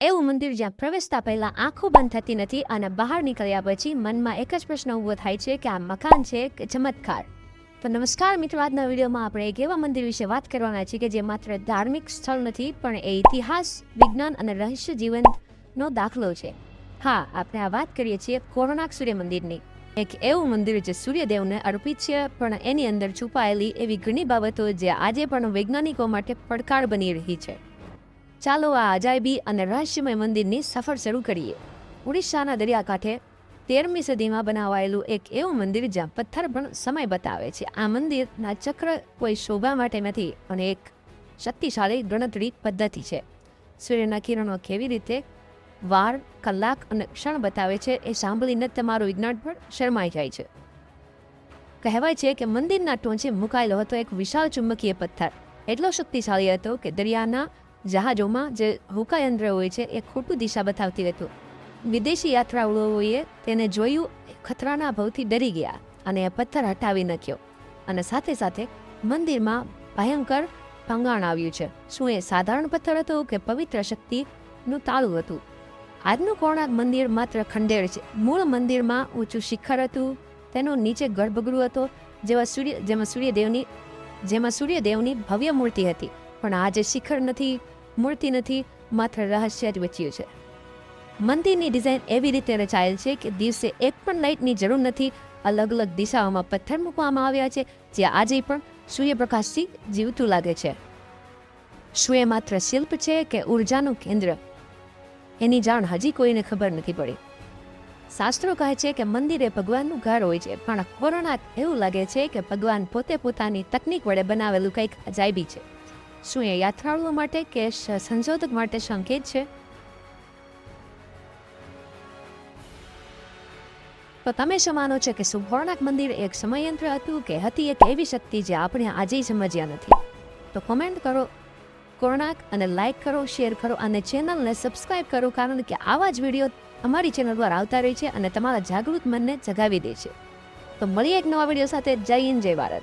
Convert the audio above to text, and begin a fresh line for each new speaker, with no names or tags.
એવું મંદિર જ્યાં પ્રવેશતા પહેલાં આંખો બંધ થતી નથી અને બહાર નીકળ્યા પછી મનમાં એક જ પ્રશ્ન ઊભો થાય છે કે આ મકાન છે કે ચમત્કાર? તો નમસ્કાર મિત્રો, આજના વિડીયોમાં આપણે એક એવા મંદિર વિશે વાત કરવાના છીએ કે જે માત્ર ધાર્મિક સ્થળ નથી, પણ એ ઇતિહાસ, વિજ્ઞાન અને રહસ્ય જીવનનો દાખલો છે. હા, આપણે આ વાત કરીએ છીએ કોરોનાક સૂર્ય મંદિરની. એક એવું મંદિર જે સૂર્યદેવને અર્પિત છે, પણ એની અંદર છુપાયેલી એવી ઘણી બાબતો જે આજે પણ વૈજ્ઞાનિકો માટે પડકાર બની રહી છે. ચાલો આ અજાયબી અને રહસ્યમય મંદિરની સફર શરૂ કરીએ. ઓડિશાના દરિયાકાંઠે તેરમી સદીમાં બનાવાયેલું એક એવું મંદિર જ્યાં પથ્થર પણ સમય બતાવે છે. આ મંદિરના ચક્ર કોઈ શોભા માટે નથી અને એક શક્તિશાળી ગણતરી પદ્ધતિ છે. સૂર્યના કિરણો કેવી રીતે વાર, કલાક અને ક્ષણ બતાવે છે એ સાંભળીને તમારું વિજ્ઞાન પણ શરમાઈ જાય છે. કહેવાય છે કે મંદિરના ટોંચે મુકાયેલો હતો એક વિશાળ ચુંબકીય પથ્થર. એટલો શક્તિશાળી હતો કે દરિયાના જહાજોમાં જે હુકાયંત્ર હોય છે, એ ખોટું દિશા બતાવતી હતું વિદેશી યાત્રાળુઓએ તેને જોયું ખતરાના ભાવથી ડરી ગયા અને એ પથ્થર હટાવી નાખ્યો. અને સાથે સાથે મંદિરમાં ભયંકર ભંગાણ આવ્યું છે. શું એ સાધારણ પથ્થર હતો કે પવિત્ર શક્તિનું તાળું હતું? આજનું કોણાર્ક મંદિર માત્ર ખંડેર છે. મૂળ મંદિરમાં ઊંચું શિખર હતું, તેનો નીચે ગર્ભગૃહ હતો, જેવા સૂર્ય, જેમાં સૂર્યદેવની જેમાં સૂર્યદેવની ભવ્ય મૂર્તિ હતી. પણ આજે શિખર નથી, મૂર્તિ નથી, માત્ર રહસ્ય જ બચ્યું છે. મંદિરની ડિઝાઇન એવી રીતે રચાયેલ છે કે દિવસે એક પણ લાઇટની જરૂર નથી અલગ અલગ દિશાઓમાં પથ્થર મૂકવામાં આવ્યા છે, જે આજે પણ સૂર્યપ્રકાશથી જીવતું લાગે છે. શું માત્ર શિલ્પ છે કે ઉર્જાનું કેન્દ્ર? એની જાણ હજી કોઈને ખબર નથી પડી. શાસ્ત્રો કહે છે કે મંદિરે ભગવાનનું ઘર હોય છે, પણ કોરોના એવું લાગે છે કે ભગવાન પોતે પોતાની તકનીક વડે બનાવેલું કંઈક અજાયબી છે. શું એ યાત્રાળુઓ માટે કે સંશોધક માટે સંકેત છે? તો તમે શું માનો છો કે સુભોર્ણાક મંદિર એક સમયયંત્ર હતું કે હતી એક એવી શક્તિ જે આપણે આજે સમજ્યા નથી? તો કોમેન્ટ કરો કોર્ણાક અને લાઇક કરો શેર કરો અને ચેનલને સબસ્ક્રાઇબ કરો કારણ કે આવા જ વીડિયો અમારી ચેનલ પર આવતા રહે છે અને તમારા જાગૃત મનને જગાવી દે છે. તો મળીએ એક નવા વીડિયો સાથે. જય હિન્દ, જય ભારત.